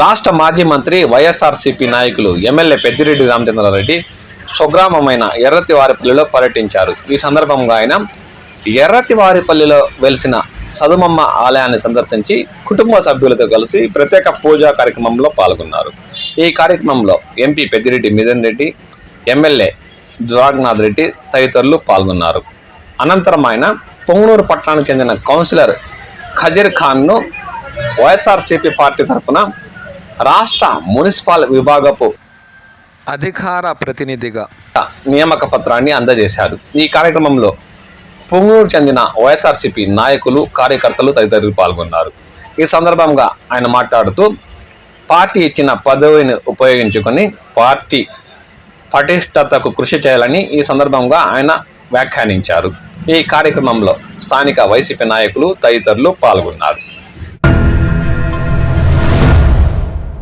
రాష్ట్ర మాజీ మంత్రి వైఎస్ఆర్సీపీ నాయకులు ఎమ్మెల్యే పెద్దిరెడ్డి రామచంద్రారెడ్డి స్వగ్రామమైన ఎర్రతివారిపల్లిలో పర్యటించారు. ఈ సందర్భంగా ఆయన ఎర్రతివారిపల్లిలో వెలిసిన సదుమమ్మ ఆలయాన్ని సందర్శించి కుటుంబ సభ్యులతో కలిసి ప్రత్యేక పూజా కార్యక్రమంలో పాల్గొన్నారు. ఈ కార్యక్రమంలో ఎంపీ పెద్దిరెడ్డి మిథన్ రెడ్డి ఎమ్మెల్యే ద్వారకనాథ్ రెడ్డి తదితరులు పాల్గొన్నారు. అనంతరం ఆయన పొంగనూరు పట్టణానికి చెందిన కౌన్సిలర్ ఖజీర్ ఖాన్ను వైఎస్ఆర్సీపీ పార్టీ తరఫున రాష్ట్ర మున్సిపల్ విభాగపు అధికార ప్రతినిధిగా నియామక పత్రాన్ని అందజేశారు. ఈ కార్యక్రమంలో పొంగూరు చెందిన వైఎస్ఆర్సీపీ నాయకులు కార్యకర్తలు తదితరులు పాల్గొన్నారు. ఈ సందర్భంగా ఆయన మాట్లాడుతూ పార్టీ ఇచ్చిన పదవిని ఉపయోగించుకొని పార్టీ పటిష్టతకు కృషి చేయాలని ఈ సందర్భంగా ఆయన వ్యాఖ్యానించారు. ఈ కార్యక్రమంలో స్థానిక వైసీపీ నాయకులు తదితరులు పాల్గొన్నారు.